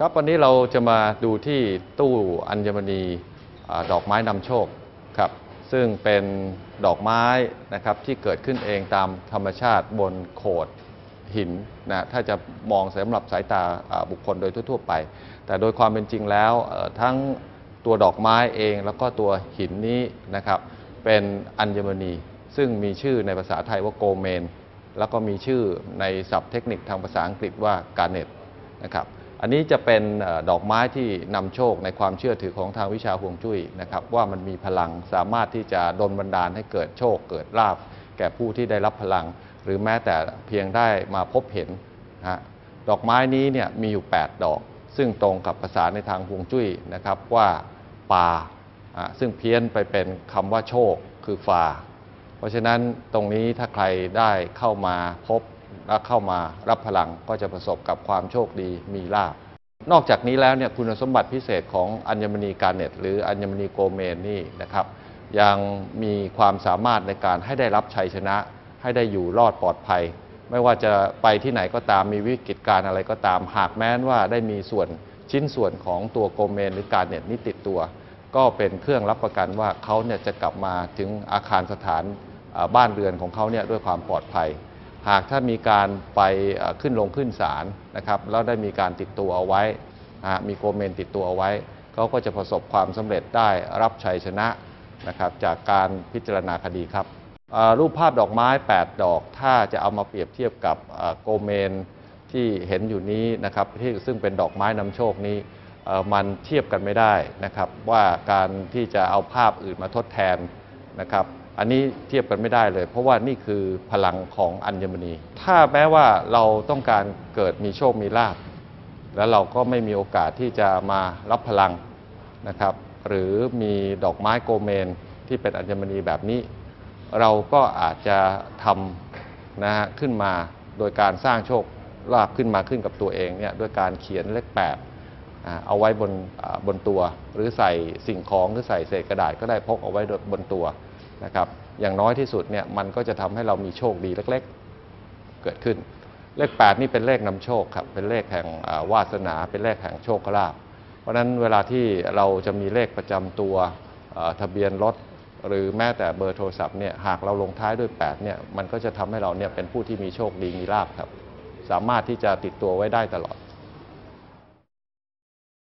ครับวันนี้เราจะมาดูที่ตู้อัญมณีดอกไม้นำโชคครับซึ่งเป็นดอกไม้นะครับที่เกิดขึ้นเองตามธรรมชาติบนโขดหินนะถ้าจะมองสำหรับสายตาบุคคลโดยทั่วๆไป แต่โดยความเป็นจริงแล้วทั้งตัวดอกไม้เองแล้วก็ตัวหินนี้นะครับเป็นอัญมณี ซึ่งมีชื่อในภาษาไทยว่าโกเมน แล้วก็มีชื่อในศัพท์เทคนิคทางภาษาอังกฤษว่าการเน็ตนะครับ อันนี้จะเป็นดอกไม้ที่นำโชคในความเชื่อถือของทางวิชาฮวงจุ้ยนะครับว่ามันมีพลังสามารถที่จะดลบันดาลให้เกิดโชค เกิดลาภแก่ผู้ที่ได้รับพลัง หรือแม้แต่เพียงได้มาพบเห็นนะฮะดอกไม้นี้เนี่ยมีอยู่ 8 ดอก ซึ่งตรงกับภาษาในทางฮวงจุ้ยนะครับว่าปาอะซึ่งเพี้ยนไปเป็นคำว่าโชคคือฟาเพราะฉะนั้นตรงนี้ถ้าใครได้เข้ามาพบ และเข้ามารับพลังก็จะประสบกับความโชคดีมีลาภนอกจากนี้แล้วเนี่ยคุณสมบัติพิเศษของอัญมณีการเน็ต หรืออัญมณีโกเมนนี่นะครับยังมีความสามารถในการให้ได้รับชัยชนะ ให้ได้อยู่รอดปลอดภัย ไม่ว่าจะไปที่ไหนก็ตามมีวิกฤตการณ์อะไรก็ตาม หากแม้นว่าได้มีส่วนชิ้นส่วนของตัวโกเมน หรือการเน็ตนี้ติดตัว ก็เป็นเครื่องรับประกันว่าเขาเนี่ยจะกลับมาถึงอาคารสถานบ้านเรือนของเขาเนี่ยด้วยความปลอดภัย หากถ้ามีการไปขึ้นลงขึ้นศาลนะครับแล้วได้มีการติดตัวเอาไว้ มีโกเมนติดตัวเอาไว้เขาก็จะประสบความสำเร็จได้รับชัยชนะนะครับจากการพิจารณาคดีครับรูปภาพดอกไม้ 8 ดอก ถ้าจะเอามาเปรียบเทียบกับโกเมนที่เห็นอยู่นี้นะครับที่ซึ่งเป็นดอกไม้นำโชคนี้มันเทียบกันไม่ได้นะครับว่าการที่จะเอาภาพอื่นมาทดแทนนะครับ อันนี้เทียบกันไม่ได้เลย เพราะว่านี่คือพลังของอัญมณี ถ้าแม้ว่าเราต้องการเกิดมีโชคมีลาภแล้วเราก็ไม่มีโอกาสที่จะมารับพลังนะครับ หรือมีดอกไม้โกเมนที่เป็นอัญมณีแบบนี้ เราก็อาจจะทำนะฮะขึ้นมาโดยการสร้างโชคลาภขึ้นมาขึ้นกับตัวเองเนี่ยด้วยการเขียนเลขแปดเอาไว้บนบนตัว หรือใส่สิ่งของหรือใส่เศษกระดาษก็ได้พกเอาไว้บนตัว นะครับอย่างน้อยที่สุดเนี่ยมันก็จะทำให้เรามีโชคดีเล็กๆ เกิดขึ้น เลข 8 นี่เป็นเลขนำโชคครับเป็นเลขแห่งอ่าวาสนาเป็นเลขแห่งโชคลาภเพราะฉะนั้นเวลาที่เราจะมีเลขประจำตัวทะเบียนรถหรือแม้แต่เบอร์โทรศัพท์เนี่ยหากเราลงท้ายด้วย8เนี่ยมันก็จะทำให้เราเนี่ยเป็นผู้ที่มีโชคดีมีลาภครับ สามารถที่จะติดตัวไว้ได้ตลอด